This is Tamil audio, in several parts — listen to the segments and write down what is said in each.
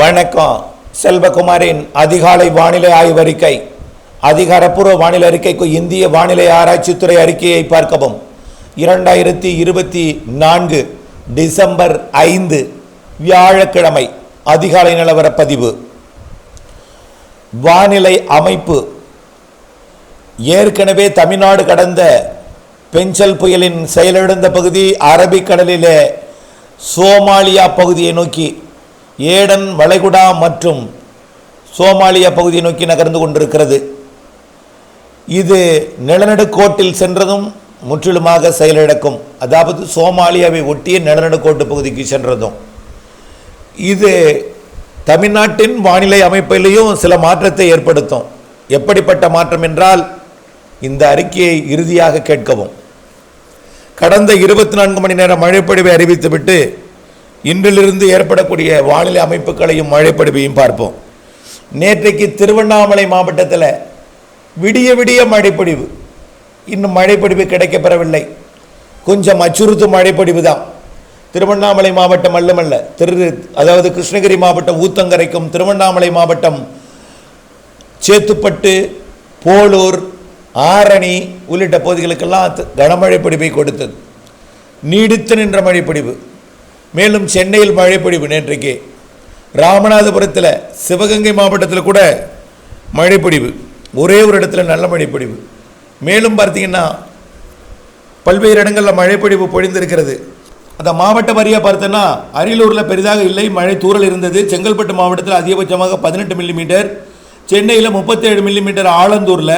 வணக்கம். செல்வகுமாரின் அதிகாலை வானிலை ஆய்வறிக்கை அதிகாரப்பூர்வ வானிலை அறிக்கைக்கு இந்திய வானிலை ஆராய்ச்சித்துறை அறிக்கையை பார்க்கவும். இரண்டாயிரத்தி இருபத்தி நான்கு டிசம்பர் ஐந்து வியாழக்கிழமை அதிகாலை நிலவரப் பதிவு வானிலை அமைப்பு. ஏற்கனவே தமிழ்நாடு கடந்த பெஞ்சல் புயலின் செயலிழந்த பகுதி அரபிக்கடலிலே சோமாலியா பகுதியை நோக்கி ஏடன் வளைகுடா மற்றும் சோமாலியா பகுதியை நோக்கி நகர்ந்து கொண்டிருக்கிறது. இது நிலநடுக்கோட்டில் சென்றதும் முற்றிலுமாக செயலிழக்கும். அதாவது சோமாலியாவை ஒட்டிய நிலநடுக்கோட்டு பகுதிக்கு சென்றதும். இது தமிழ்நாட்டின் வானிலை அமைப்பிலையும் சில மாற்றத்தை ஏற்படுத்தும். எப்படிப்பட்ட மாற்றம் என்றால் இந்த அறிக்கையை இறுதியாக கேட்கவும். கடந்த இருபத்தி நான்கு மணி நேரம் மழைப்பொழிவை அறிவித்துவிட்டு இன்றிலிருந்து ஏற்படக்கூடிய வானிலை அமைப்புகளையும் மழைப்படுவையும் பார்ப்போம். நேற்றைக்கு திருவண்ணாமலை மாவட்டத்தில் விடிய விடிய மழைப்பொழிவு. இன்னும் மழைப்பொழிவு கிடைக்கப்பெறவில்லை. கொஞ்சம் அச்சுறுத்தும் மழைப்பொழிவு தான். திருவண்ணாமலை மாவட்டம் அல்லமல்ல திரு அதாவது கிருஷ்ணகிரி மாவட்டம் ஊத்தங்கரைக்கும் திருவண்ணாமலை மாவட்டம் சேத்துப்பட்டு போலூர் ஆரணி உள்ளிட்ட பகுதிகளுக்கெல்லாம் த- கனமழை பொழிவை கொடுத்தது. நீடித்து நின்ற மழைப்பொழிவு. மேலும் சென்னையில் மழைப்பொழிவு நேற்றைக்கு. ராமநாதபுரத்தில் சிவகங்கை மாவட்டத்தில் கூட மழைப்பொழிவு ஒரே ஒரு இடத்துல நல்ல மழைப்பொழிவு மேலும் பார்த்தீங்கன்னா பல்வேறு இடங்களில் மழைப்பொழிவு பொழிந்திருக்கிறது. அந்த மாவட்ட வாரியாக பார்த்தோன்னா அரியலூரில் பெரிதாக இல்லை மழை தூரல் இருந்தது. செங்கல்பட்டு மாவட்டத்தில் அதிகபட்சமாக பதினெட்டு மில்லிமீட்டர். சென்னையில் முப்பத்தேழு மில்லிமீட்டர் ஆலந்தூரில்.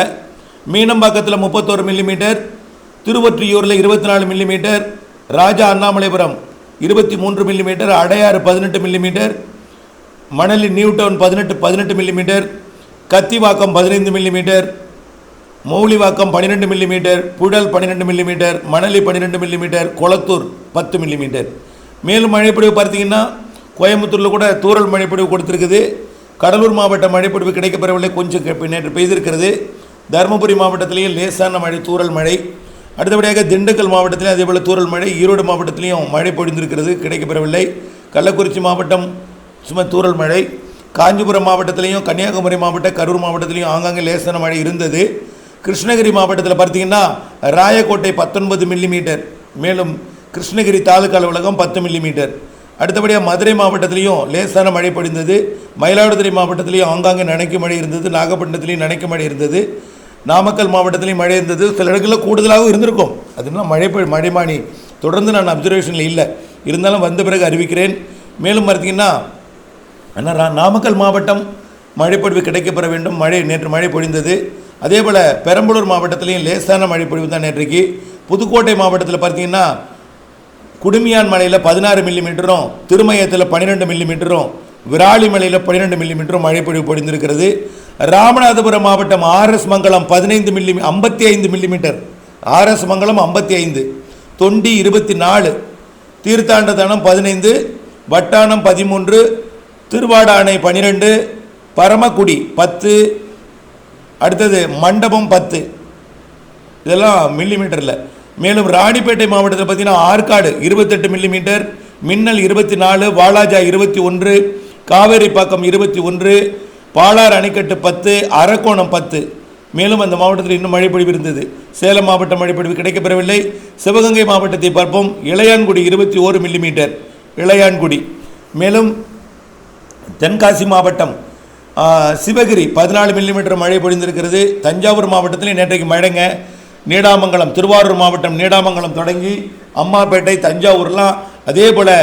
மீனம்பாக்கத்தில் முப்பத்தோரு மில்லிமீட்டர். திருவொற்றியூரில் இருபத்தி நாலு மில்லிமீட்டர். ராஜா அண்ணாமலைபுரம் இருபத்தி மூன்று மில்லிமீட்டர் அடையாறு பதினெட்டு மில்லிமீட்டர் மணலி நியூ டவுன் பதினெட்டு பதினெட்டு மில்லிமீட்டர் கத்திவாக்கம் பதினைந்து மில்லிமீட்டர் மௌலிவாக்கம் பன்னிரெண்டு மில்லிமீட்டர் புழல் பன்னிரெண்டு மில்லிமீட்டர் மணலி பன்னிரெண்டு மில்லிமீட்டர் கொளத்தூர் பத்து மில்லிமீட்டர் மேலும் மழைப்பொழிவு பார்த்தீங்கன்னா கோயம்புத்தூரில் கூட தூரல் மழைப்பொழிவு கொடுத்துருக்குது. கடலூர் மாவட்ட மழைப்பொழிவு கிடைக்கப்பெறவில்லை. கொஞ்சம் நேற்று பெய்திருக்கிறது. தருமபுரி மாவட்டத்திலேயும் லேசான மழை தூரல் மழை. அடுத்தபடியாக திண்டுக்கல் மாவட்டத்திலும் அதேபோல் தூரல் மழை ஈரோடு மாவட்டத்திலையும் மழை பொழிந்திருக்கிறது கிடைக்கப்பெறவில்லை. கள்ளக்குறிச்சி மாவட்டம் சும்மா தூரல் மழை. காஞ்சிபுரம் மாவட்டத்திலையும் கன்னியாகுமரி மாவட்டம் கரூர் மாவட்டத்திலையும் ஆங்காங்கே லேசான மழை இருந்தது. கிருஷ்ணகிரி மாவட்டத்தில் பார்த்தீங்கன்னா ராயக்கோட்டை பத்தொன்பது மில்லிமீட்டர் மேலும் கிருஷ்ணகிரி தாலுக்கா அலுவலகம் பத்து மில்லிமீட்டர். அடுத்தபடியாக மதுரை மாவட்டத்திலையும் லேசான மழை பொழிந்தது. மயிலாடுதுறை மாவட்டத்திலையும் ஆங்காங்கே நனைக்கும் மழை இருந்தது. நாகப்பட்டினத்திலையும் நனைக்கும் மழை இருந்தது. நாமக்கல் மாவட்டத்திலையும் மழை இருந்தது. சில இடங்களில் கூடுதலாகவும் இருந்திருக்கும். அதுனால் மழை மழைமானி. தொடர்ந்து நான் அப்சர்வேஷனில் இல்லை. இருந்தாலும் வந்த பிறகு அறிவிக்கிறேன். மேலும் பார்த்தீங்கன்னா ஆனால் நாமக்கல் மாவட்டம் மழைப்பொழிவு கிடைக்கப்பெற வேண்டும். மழை நேற்று மழை பொழிந்தது. அதே போல் பெரம்பலூர் மாவட்டத்திலையும் லேசான மழை பொழிவு தான் நேற்றைக்கு. புதுக்கோட்டை மாவட்டத்தில் பார்த்தீங்கன்னா குடுமியான் மலையில் பதினாறு மில்லிமீட்டரும் திருமயத்தில் பன்னிரெண்டு மில்லிமீட்டரும் விராலிமலையில் பன்னிரெண்டு மில்லிமீட்டரும் பொழிவு பொழிந்திருக்கிறது. ராமநாதபுரம் மாவட்டம் ஆர்எஸ் மங்கலம் பதினைந்து மில்லி ஐம்பத்தி ஐந்து மில்லிமீட்டர். ஆர்எஸ் மங்கலம் ஐம்பத்தி ஐந்து. தொண்டி இருபத்தி நாலு. தீர்த்தாண்டதனம் பதினைந்து. வட்டானம் பதிமூன்று. திருவாடானை பன்னிரெண்டு பரமக்குடி பத்து. அடுத்தது மண்டபம் பத்து. இதெல்லாம் மில்லிமீட்டரில். மேலும் ராணிப்பேட்டை மாவட்டத்தில் பார்த்தீங்கன்னா ஆற்காடு இருபத்தெட்டு மில்லிமீட்டர். மின்னல் இருபத்தி நாலு. வாலாஜா இருபத்தி ஒன்று. காவேரிப்பாக்கம் இருபத்தி ஒன்று. பாலார் அணைக்கட்டு பத்து அரக்கோணம் பத்து. மேலும் அந்த மாவட்டத்தில் இன்னும் மழைப்பொழிவு இருந்தது. சேலம் மாவட்ட மழைப்பொழிவு கிடைக்கப்பெறவில்லை. சிவகங்கை மாவட்டத்தை பார்ப்போம். இளையான்குடி இருபத்தி ஓரு மில்லிமீட்டர் இளையான்குடி. மேலும் தென்காசி மாவட்டம் சிவகிரி பதினாலு மில்லிமீட்டர் மழை பொழிந்திருக்கிறது. தஞ்சாவூர் மாவட்டத்திலையும் நேற்றைக்கு மழைங்க. நீடாமங்கலம் திருவாரூர் மாவட்டம் நீடாமங்கலம் தொடங்கி அம்மாப்பேட்டை தஞ்சாவூர்லாம் அதே போல்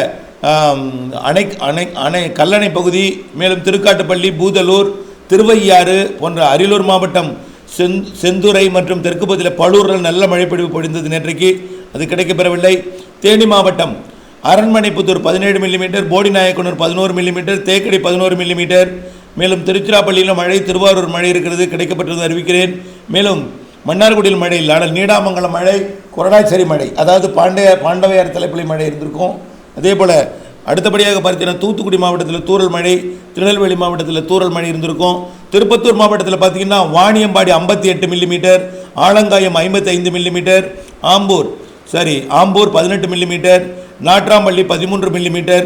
அணை அணை அணை கல்லணை பகுதி மேலும் திருக்காட்டுப்பள்ளி பூதலூர் திருவையாறு போன்ற அரியலூர் மாவட்டம் செந் செந்துறை மற்றும் தெற்கு பகுதியில் பழூரில் நல்ல மழைப்பொழிவு பொழிந்தது நேற்றைக்கு. அது கிடைக்கப்பெறவில்லை. தேனி மாவட்டம் அரண்மனைப்புத்தூர் பதினேழு மில்லிமீட்டர் போடிநாயக்கனூர் பதினோரு மில்லிமீட்டர் தேக்கடி பதினோரு மில்லிமீட்டர் மேலும் திருச்சிராப்பள்ளியில் மழை திருவாரூர் மழை இருக்கிறது கிடைக்கப்பட்டது அறிவிக்கிறேன். மேலும் மன்னார்குடியில் மழை இல்லை ஆனால் நீடாமங்கலம் மழை கொரடாச்சேரி மழை அதாவது பாண்டிய பாண்டவையார் தலைப்பள்ளி மழை இருந்திருக்கும். அதே போல் அடுத்தபடியாக பார்த்தீங்கன்னா தூத்துக்குடி மாவட்டத்தில் தூரல் மழை திருநெல்வேலி மாவட்டத்தில் தூரல் மழை இருந்திருக்கும். திருப்பத்தூர் மாவட்டத்தில் பார்த்தீங்கன்னா வாணியம்பாடி ஐம்பத்தி எட்டு மில்லிமீட்டர் ஆலங்காயம் ஐம்பத்தி ஐந்து மில்லிமீட்டர் ஆம்பூர் சரி ஆம்பூர் பதினெட்டு மில்லிமீட்டர் நாட்ராம்பள்ளி பதிமூன்று மில்லிமீட்டர்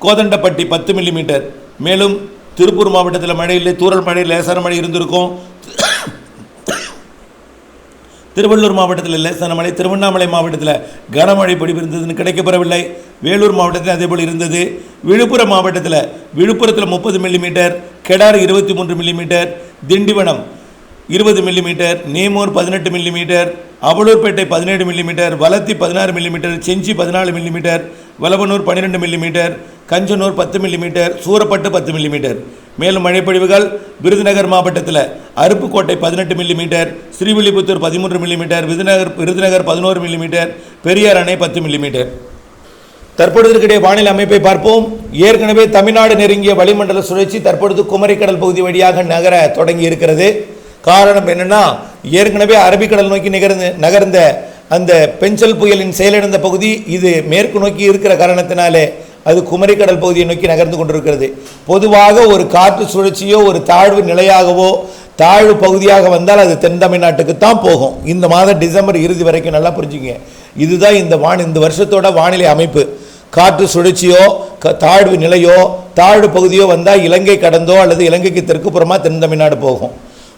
கோதண்டப்பட்டி பத்து மில்லிமீட்டர் மேலும் திருப்பூர் மாவட்டத்தில் மழையில் தூரல் மழை லேசான மழை இருந்திருக்கும். திருவள்ளூர் மாவட்டத்தில் லேசான மழை திருவண்ணாமலை மாவட்டத்தில் கனமழை பொழிவு இருந்ததுன்னு கிடைக்கப்பெறவில்லை. வேலூர் மாவட்டத்தில் அதேபோல் இருந்தது. விழுப்புரம் மாவட்டத்தில் விழுப்புரத்தில் முப்பது மில்லிமீட்டர் கெடார் இருபத்தி மூன்று மில்லிமீட்டர் திண்டிவனம் இருபது மில்லிமீட்டர் நேமூர் பதினெட்டு மில்லிமீட்டர் அவலூர்பேட்டை பதினேழு மில்லிமீட்டர் வலத்தி பதினாறு மில்லிமீட்டர் செஞ்சி பதினாலு மில்லிமீட்டர் வலவனூர் பன்னிரெண்டு மில்லிமீட்டர் கஞ்சனூர் பத்து மில்லிமீட்டர் சூரப்பட்டு பத்து மில்லிமீட்டர். மேலும் மழைப்பொழிவுகள் விருதுநகர் மாவட்டத்தில் அருப்புக்கோட்டை பதினெட்டு மில்லிமீட்டர் ஸ்ரீவில்லிபுத்தூர் பதிமூன்று மில்லிமீட்டர் விருதுநகர் விருதுநகர் பதினோரு மில்லிமீட்டர் பெரியார் அணை பத்து மில்லிமீட்டர் தற்பொழுது இருக்கக்கூடிய வானிலை அமைப்பை பார்ப்போம். ஏற்கனவே தமிழ்நாடு நெருங்கிய வளிமண்டல சுழற்சி தற்பொழுது குமரிக்கடல் பகுதி வழியாக நகர தொடங்கி இருக்கிறது. காரணம் என்னன்னா ஏற்கனவே அரபிக்கடல் நோக்கி நிகர்ந்து நகர்ந்த அந்த பெஞ்சல் புயலின் செயலிழந்த பகுதி இது மேற்கு நோக்கி இருக்கிற காரணத்தினாலே அது குமரிக்கடல் பகுதியை நோக்கி நகர்ந்து கொண்டிருக்கிறது. பொதுவாக ஒரு காற்று சுழற்சியோ ஒரு தாழ்வு நிலையாகவோ தாழ்வு பகுதியாக வந்தால் அது தென் தமிழ்நாட்டுக்கு தான் போகும். இந்த மாதம் டிசம்பர் இறுதி வரைக்கும் நல்லா புரிஞ்சுங்க இதுதான் இந்த வான் இந்த வருஷத்தோட வானிலை அமைப்பு. காற்று சுழற்சியோ க- தாழ்வு நிலையோ தாழ்வு பகுதியோ வந்தால் இலங்கை கடந்தோ அல்லது இலங்கைக்கு தெற்குப்புறமா தென் தமிழ்நாடு போகும்.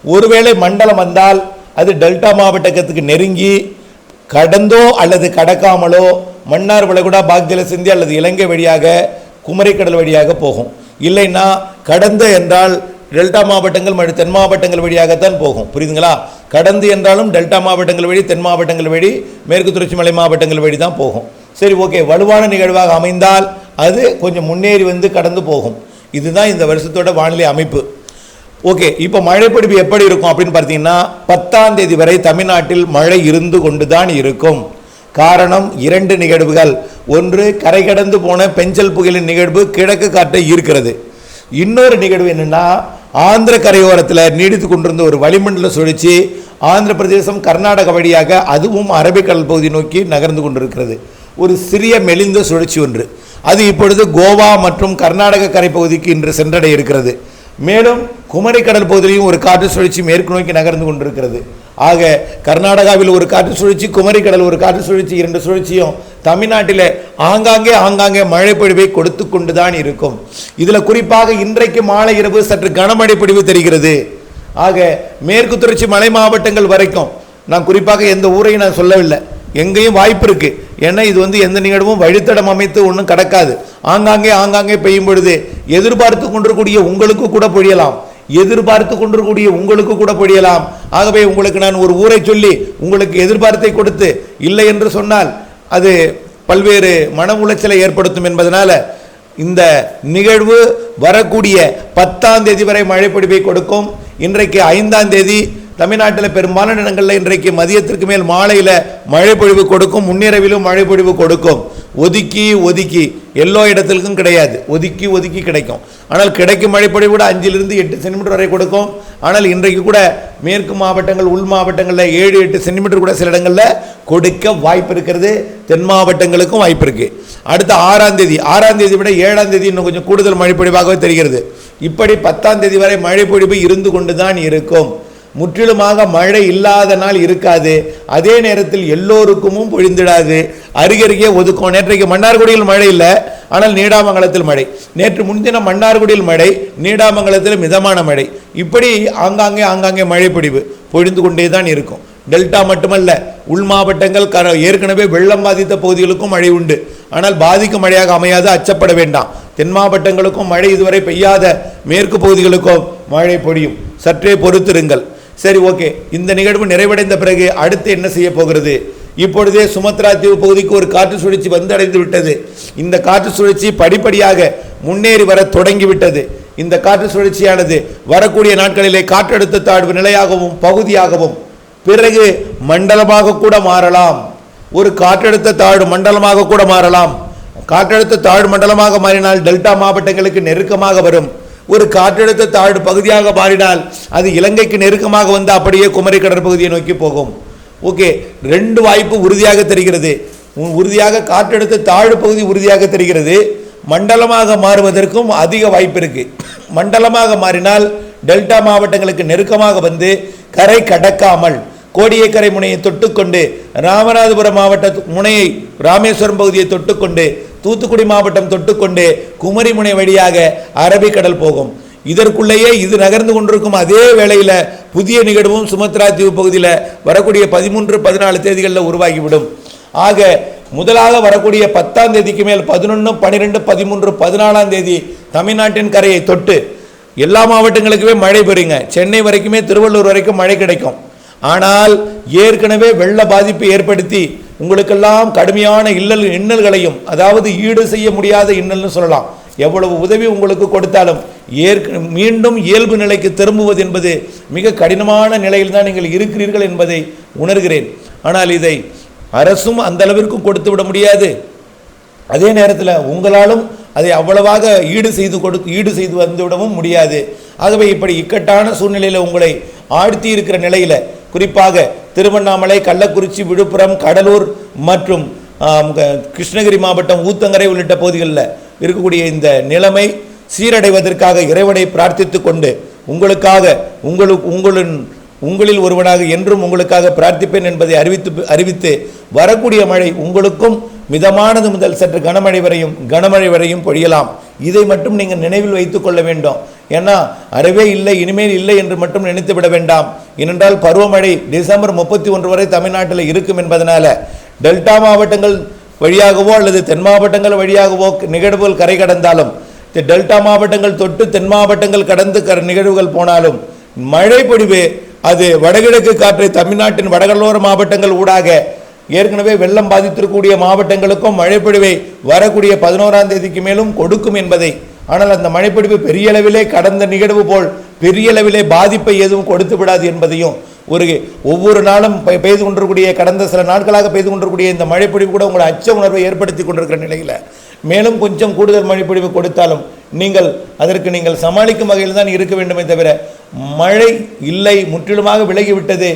ஒருவேளை மண்டலம் வந்தால் அது டெல்டா மாவட்டத்துக்கு நெருங்கி கடந்தோ அல்லது கடக்காமலோ மன்னார் வளைகுடா பாக்தில சிந்தி அல்லது இலங்கை வழியாக குமரிக்கடல் வழியாக போகும். இல்லைன்னா கடந்த என்றால் டெல்டா மாவட்டங்கள் மற்றும் தென் மாவட்டங்கள் வழியாகத்தான் போகும். புரியுதுங்களா? கடந்து என்றாலும் டெல்டா மாவட்டங்கள் வழி தென் மாவட்டங்கள் வழி மேற்கு தொடர்ச்சி மலை மாவட்டங்கள் வழி தான் போகும். சரி ஓகே. வலுவான நிகழ்வாக அமைந்தால் அது கொஞ்சம் முன்னேறி வந்து கடந்து போகும். இதுதான் இந்த வருஷத்தோட வானிலை அமைப்பு. ஓகே. இப்போ மழைப்பிடிப்பு எப்படி இருக்கும் அப்படின்னு பார்த்தீங்கன்னா பத்தாம் தேதி வரை தமிழ்நாட்டில் மழை இருந்து கொண்டு தான் இருக்கும். காரணம் இரண்டு நிகழ்வுகள். ஒன்று கரை கடந்து போன பெஞ்சல் புயலின் நிகழ்வு கிழக்கு காற்றை ஈர்க்கிறது. இன்னொரு நிகழ்வு என்னென்னா ஆந்திர கரையோரத்தில் நீடித்து கொண்டிருந்த ஒரு வளிமண்டல சுழற்சி ஆந்திர பிரதேசம் கர்நாடக வழியாக அதுவும் அரபிக்கடல் பகுதி நோக்கி நகர்ந்து கொண்டிருக்கிறது. ஒரு சிறிய மெலிந்த சுழற்சி ஒன்று. அது இப்பொழுது கோவா மற்றும் கர்நாடக கரை பகுதிக்கு இன்று சென்றடைய இருக்கிறது மேலும் குமரி கடல் பகுதியிலையும் ஒரு காற்று சுழற்சி மேற்கு நோக்கி நகர்ந்து கொண்டிருக்கிறது. ஆக கர்நாடகாவில் ஒரு காற்று சுழற்சி குமரி கடல் ஒரு காற்று சுழற்சி இரண்டு சுழற்சியும் தமிழ்நாட்டில் ஆங்காங்கே ஆங்காங்கே மழை பொழிவை கொடுத்து கொண்டுதான் இருக்கும். இதில் குறிப்பாக இன்றைக்கு மாலை இரவு சற்று கனமழை பொழிவு தெரிகிறது. ஆக மேற்கு தொடர்ச்சி மலை மாவட்டங்கள் வரைக்கும் நான் குறிப்பாக எந்த ஊரையும் நான் சொல்லவில்லை. எங்கேயும் வாய்ப்பு இருக்குது ஏன்னா இது வந்து எந்த நிகழ்வும் வழித்தடம் அமைத்து ஒன்றும் கடக்காது. ஆங்காங்கே ஆங்காங்கே பெய்யும் பொழுது எதிர்பார்த்து கொண்டிருக்கூடிய உங்களுக்கு கூட பொழியலாம். எதிர்பார்த்து கொண்டிருக்கூடிய உங்களுக்கு கூட பொழியலாம். ஆகவே உங்களுக்கு நான் ஒரு ஊரை சொல்லி உங்களுக்கு எதிர்பார்த்தை கொடுத்து இல்லை என்று சொன்னால் அது பல்வேறு மன உளைச்சலை ஏற்படுத்தும் என்பதனால் இந்த நிகழ்வு வரக்கூடிய பத்தாம் தேதி வரை மழை பொழிவை கொடுக்கும். இன்றைக்கு ஐந்தாம் தேதி தமிழ்நாட்டில் பெரும்பாலான இடங்களில் இன்றைக்கு மதியத்திற்கு மேல் மாலையில் மழை பொழிவு கொடுக்கும் முன்னிரவிலும் மழை பொழிவு கொடுக்கும். ஒதுக்கி ஒதுக்கி. எல்லா இடத்திற்கும் கிடையாது. ஒதுக்கி ஒதுக்கி கிடைக்கும். ஆனால் கிடைக்கும் மழைப்பொழிவு கூட அஞ்சிலிருந்து எட்டு சென்டிமீட்டர் வரை கொடுக்கும். ஆனால் இன்றைக்கு கூட மேற்கு மாவட்டங்கள் உள் மாவட்டங்களில் ஏழு எட்டு சென்டிமீட்டர் கூட சில இடங்களில் கொடுக்க வாய்ப்பு இருக்கிறது. தென் மாவட்டங்களுக்கும் வாய்ப்பு இருக்குது அடுத்த ஆறாம் தேதி ஆறாம் தேதி விட ஏழாம் தேதி இன்னும் கொஞ்சம் கூடுதல் மழைப்பொழிவாகவே தெரிகிறது. இப்படி பத்தாம் தேதி வரை மழைப்பொழிவு இருந்து கொண்டு தான் இருக்கும். முற்றிலுமாக மழை இல்லாத நாள் இருக்காது. அதே நேரத்தில் எல்லோருக்கும் பொழிந்திடாது. அருகருகே ஒதுக்கும் நேற்றைக்கு மன்னார்குடியில் மழை இல்லை ஆனால் நீடாமங்கலத்தில் மழை. நேற்று முன்தினம் மன்னார்குடியில் மழை நீடாமங்கலத்தில் மிதமான மழை. இப்படி ஆங்காங்கே ஆங்காங்கே மழை பிடிவு பொழிந்து கொண்டே தான் இருக்கும். டெல்டா மட்டுமல்ல உள் மாவட்டங்கள் கர ஏற்கனவே வெள்ளம் பாதித்த பகுதிகளுக்கும் மழை உண்டு. ஆனால் பாதிக்கும் மழையாக அமையாது அச்சப்பட வேண்டாம். தென் மாவட்டங்களுக்கும் மழை இதுவரை பெய்யாத மேற்கு பகுதிகளுக்கும் மழை பொழியும். சற்றே பொறுத்திருங்கள். சரி ஓகே. இந்த நிகழ்வு நிறைவடைந்த பிறகு அடுத்து என்ன செய்ய போகிறது? இப்பொழுதே சுமத்ரா தீவு பகுதிக்கு ஒரு காற்று சுழற்சி வந்தடைந்து விட்டது. இந்த காற்று சுழற்சி படிப்படியாக முன்னேறி வர தொடங்கிவிட்டது. இந்த காற்று சுழற்சியானது வரக்கூடிய நாட்களிலே காற்றழுத்த தாழ்வு நிலையாகவும் பகுதியாகவும் பிறகு மண்டலமாக கூட மாறலாம். ஒரு காற்றழுத்த தாழ்வு மண்டலமாக கூட மாறலாம். காற்றழுத்த தாழ்வு மண்டலமாக மாறினால் டெல்டா மாவட்டங்களுக்கு நெருக்கமாக வரும். ஒரு காற்றழுத்த தாழ்வு பகுதியாக மாறினால் அது இலங்கைக்கு நெருக்கமாக வந்து அப்படியே குமரி கடற்பகுதியை நோக்கி போகும். ஓகே ரெண்டு வாய்ப்பு உறுதியாக தெரிகிறது. உ- உறுதியாக காற்றழுத்த தாழ்வு பகுதி உறுதியாக தெரிகிறது. மண்டலமாக மாறுவதற்கும் அதிக வாய்ப்பு இருக்கு. மண்டலமாக மாறினால் டெல்டா மாவட்டங்களுக்கு நெருக்கமாக வந்து கரை கடக்காமல் கோடியக்கரை முனையை தொட்டுக்கொண்டு ராமநாதபுரம் மாவட்ட முனையை ராமேஸ்வரம் பகுதியை தொட்டுக்கொண்டு தூத்துக்குடி மாவட்டம் தொட்டுக்கொண்டு குமரி முனை வழியாக அரபிக்கடல் போகும். இதற்குள்ளேயே இது நகர்ந்து கொண்டிருக்கும் அதே வேளையில் புதிய நிகழ்வும் சுமத்ரா தீவு பகுதியில் வரக்கூடிய பதிமூன்று பதினாலு தேதிகளில் உருவாகிவிடும். ஆக முதலாக வரக்கூடிய பத்தாம் தேதிக்கு மேல் பதினொன்று பன்னிரெண்டு பதிமூன்று பதினாலாம் தேதி தமிழ்நாட்டின் கரையை தொட்டு எல்லா மாவட்டங்களுக்குமே மழை பெறுங்க. சென்னை வரைக்குமே திருவள்ளூர் வரைக்கும் மழை கிடைக்கும். ஆனால் ஏற்கனவே வெள்ள பாதிப்பு ஏற்படுத்தி உங்களுக்கெல்லாம் கடுமையான இன்னல் இன்னல்களையும் அதாவது ஈடு செய்ய முடியாத இன்னல்னு சொல்லலாம். எவ்வளவு உதவி உங்களுக்கு கொடுத்தாலும் ஏற்க மீண்டும் இயல்பு நிலைக்கு திரும்புவது என்பது மிக கடினமான நிலையில் தான் நீங்கள் இருக்கிறீர்கள் என்பதை உணர்கிறேன். ஆனால் இதை அரசும் அந்த அளவிற்கும் கொடுத்து விட முடியாது. அதே நேரத்தில் உங்களாலும் அதை அவ்வளவாக ஈடு செய்து கொடு ஈடு செய்து வந்துவிடவும் முடியாது. ஆகவே இப்படி இக்கட்டான சூழ்நிலையில் உங்களை ஆழ்த்தி இருக்கிற நிலையில் குறிப்பாக திருவண்ணாமலை கள்ளக்குறிச்சி விழுப்புரம் கடலூர் மற்றும் கிருஷ்ணகிரி மாவட்டம் ஊத்தங்கரை உள்ளிட்ட பகுதிகளில் இருக்கக்கூடிய இந்த நிலைமை சீரடைவதற்காக இறைவனை பிரார்த்தித்து கொண்டு உங்களுக்காக உங்களுக்கு உங்களின் உங்களில் ஒருவனாக என்றும் உங்களுக்காக பிரார்த்திப்பேன் என்பதை அறிவித்து அறிவித்து வரக்கூடிய மழை உங்களுக்கும் மிதமானது முதல் சற்று கனமழை வரையும் கனமழை வரையும் பொழியலாம். இதை மட்டும் நீங்கள் நினைவில் வைத்துக் கொள்ள வேண்டும். ஏன்னா அறவே இல்லை இனிமேல் இல்லை என்று மட்டும் நினைத்து விட வேண்டாம். ஏனென்றால் பருவமழை டிசம்பர் முப்பத்தி ஒன்று வரை தமிழ்நாட்டில் இருக்கும் என்பதனால டெல்டா மாவட்டங்கள் வழியாகவோ அல்லது தென் மாவட்டங்கள் வழியாகவோ நிகழ்வுகள் கரை கடந்தாலும் டெல்டா மாவட்டங்கள் தொட்டு தென் மாவட்டங்கள் கடந்து கர நிகழ்வுகள் போனாலும் மழை பொழிவு அது வடகிழக்கு காற்றை தமிழ்நாட்டின் வடகடலோர மாவட்டங்கள் ஊடாக ஏற்கனவே வெள்ளம் பாதித்திருக்கக்கூடிய மாவட்டங்களுக்கும் மழைப்பொழிவை வரக்கூடிய பதினோராம் தேதிக்கு மேலும் கொடுக்கும் என்பதை ஆனால் அந்த மழைப்பிடிப்பு பெரிய அளவிலே கடந்த நிகழ்வு போல் பெரிய அளவிலே பாதிப்பை எதுவும் கொடுத்து விடாது என்பதையும் ஒரு ஒவ்வொரு நாளும் பெய்து கொண்டிருக்கூடிய கடந்த சில நாட்களாக பெய்து கொண்டிருக்கூடிய இந்த மழைப்பிடிப்பு கூட உங்களை அச்ச உணர்வை ஏற்படுத்தி கொண்டிருக்கிற நிலையில். மேலும் கொஞ்சம் கூடுதல் மழைப்பிடிவு கொடுத்தாலும் நீங்கள் அதற்கு நீங்கள் சமாளிக்கும் வகையில் தான் இருக்க வேண்டுமே தவிர மழை இல்லை முற்றிலுமாக விலகிவிட்டது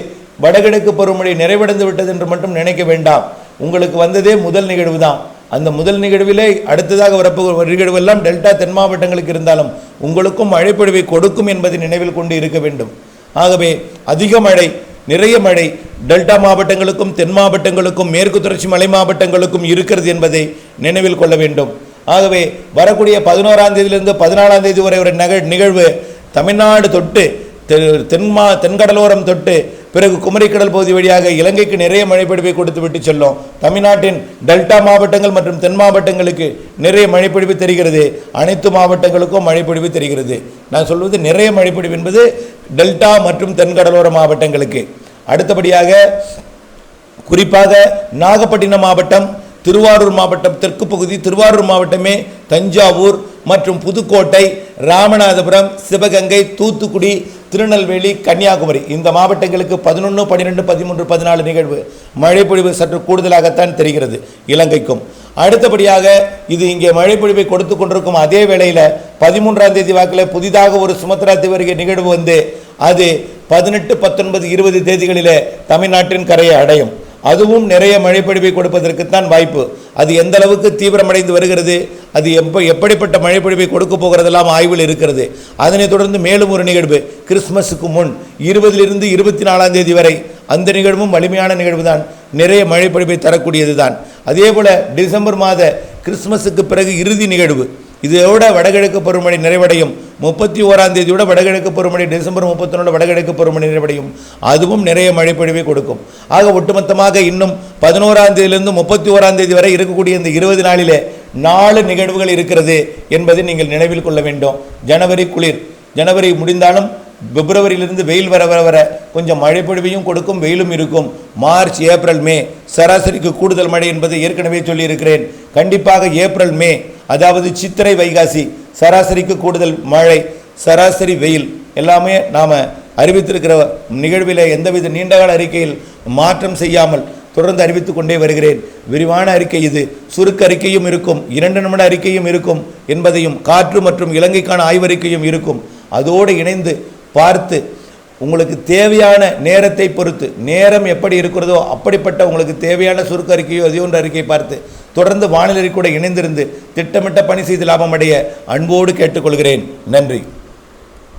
வடகிழக்கு பருவமழை நிறைவடைந்து விட்டது என்று மட்டும் நினைக்க வேண்டாம். உங்களுக்கு வந்ததே முதல் நிகழ்வு தான் அந்த முதல் நிகழ்விலே அடுத்ததாக வரப்போகிற நிகழ்வெல்லாம் டெல்டா தென் மாவட்டங்களுக்கு இருந்தாலும் உங்களுக்கும் மழைப்பொழிவை கொடுக்கும் என்பதை நினைவில் கொண்டு இருக்க வேண்டும். ஆகவே அதிக மழை நிறைய மழை டெல்டா மாவட்டங்களுக்கும் தென் மாவட்டங்களுக்கும் மேற்கு தொடர்ச்சி மலை மாவட்டங்களுக்கும் இருக்கிறது என்பதை நினைவில் கொள்ள வேண்டும். ஆகவே வரக்கூடிய பதினோராம் தேதியிலிருந்து பதினாலாம் தேதி வரை ஒரு நிகழ் நிகழ்வு தமிழ்நாடு தொட்டு தெ- தென்மா தென்கடலோரம் தொட்டு பிறகு குமரிக்கடல் பகுதி வழியாக இலங்கைக்கு நிறைய மழைப்பிடிப்பை கொடுத்து விட்டு செல்லும். தமிழ்நாட்டின் டெல்டா மாவட்டங்கள் மற்றும் தென் மாவட்டங்களுக்கு நிறைய மழைப்பிடிப்பு தெரிகிறது. அனைத்து மாவட்டங்களுக்கும் மழைப்பிடிப்பு தெரிகிறது. நான் சொல்வது நிறைய மழைப்பிடிப்பு என்பது டெல்டா மற்றும் தென்கடலோர மாவட்டங்களுக்கு. அடுத்தபடியாக குறிப்பாக நாகப்பட்டினம் மாவட்டம் திருவாரூர் மாவட்டம் தெற்கு பகுதி திருவாரூர் மாவட்டமே தஞ்சாவூர் மற்றும் புதுக்கோட்டை ராமநாதபுரம் சிவகங்கை தூத்துக்குடி திருநெல்வேலி கன்னியாகுமரி. இந்த மாவட்டங்களுக்கு பதினொன்று பன்னிரெண்டு பதிமூன்று பதினாலு நிகழ்வு மழைப்பொழிவு சற்று கூடுதலாகத்தான் தெரிகிறது இலங்கைக்கும். அடுத்தபடியாக இது இங்கே மழைப்பொழிவை கொடுத்து கொண்டிருக்கும் அதே வேளையில் பதிமூன்றாம் தேதி வாக்கில் புதிதாக ஒரு சுமத்ரா தீவருகை நிகழ்வு வந்து அது பதினெட்டு பத்தொன்பது இருபது தேதிகளிலே தமிழ்நாட்டின் கரையை அடையும். அதுவும் நிறைய மழைப்பொழிவை கொடுப்பதற்குத்தான் வாய்ப்பு. அது எந்த அளவுக்கு தீவிரமடைந்து வருகிறது அது எப்ப எப்படிப்பட்ட மழைப்பொழிவை கொடுக்க போகிறதெல்லாம் ஆய்வில் இருக்கிறது. அதனைத் தொடர்ந்து மேலும் ஒரு நிகழ்வு கிறிஸ்மஸுக்கு முன் இருபதிலிருந்து இருபத்தி நாலாம் தேதி வரை அந்த நிகழ்வும் வலிமையான நிகழ்வு தான் நிறைய மழைப்பொழிவை தரக்கூடியது தான் அதே போல் டிசம்பர் மாத கிறிஸ்மஸுக்கு பிறகு இறுதி நிகழ்வு இதோட வடகிழக்கு பருவமழை நிறைவடையும். முப்பத்தி ஓராம் தேதியோட வடகிழக்கு பருவமழை டிசம்பர் முப்பத்தொன்னோட வடகிழக்கு பருவமழை நிறைவடையும். அதுவும் நிறைய மழைப்பொழிவை கொடுக்கும். ஆக ஒட்டுமொத்தமாக இன்னும் பதினோராம் தேதியிலிருந்து முப்பத்தி ஓராம் தேதி வரை இருக்கக்கூடிய இந்த இருபது நாளிலே நாலு நிகழ்வுகள் இருக்கிறது என்பதை நீங்கள் நினைவில் கொள்ள வேண்டும். ஜனவரி குளிர். ஜனவரி முடிந்தாலும் பிப்ரவரியிலிருந்து வெயில் வர வர வர கொஞ்சம் மழைப்பொழிவையும் கொடுக்கும் வெயிலும் இருக்கும். மார்ச் ஏப்ரல் மே சராசரிக்கு கூடுதல் மழை என்பதை ஏற்கனவே சொல்லியிருக்கிறேன். கண்டிப்பாக ஏப்ரல் மே அதாவது சித்திரை வைகாசி சராசரிக்கு கூடுதல் மழை சராசரி வெயில் எல்லாமே நாம் அறிவித்திருக்கிற நிகழ்வில் எந்தவித நீண்டகால அறிக்கையில் மாற்றம் செய்யாமல் தொடர்ந்து அறிவித்துக் கொண்டே வருகிறேன். விரிவான அறிக்கை இது. சுருக்க அறிக்கையும் இருக்கும். இரண்டு நிமிட அறிக்கையும் இருக்கும் என்பதையும் காற்று மற்றும் இலங்கைக்கான ஆய்வறிக்கையும் இருக்கும். அதோடு இணைந்து பார்த்து உங்களுக்கு தேவையான நேரத்தை பொறுத்து நேரம் எப்படி இருக்கிறதோ அப்படிப்பட்ட உங்களுக்கு தேவையான சுருக்க அறிக்கையோ அதே ஒன்று அறிக்கை பார்த்து தொடர்ந்து வானிலை கூட இணைந்திருந்து திட்டமிட்ட பணி செய்து லாபம் அடைய அன்போடு கேட்டுக்கொள்கிறேன். நன்றி.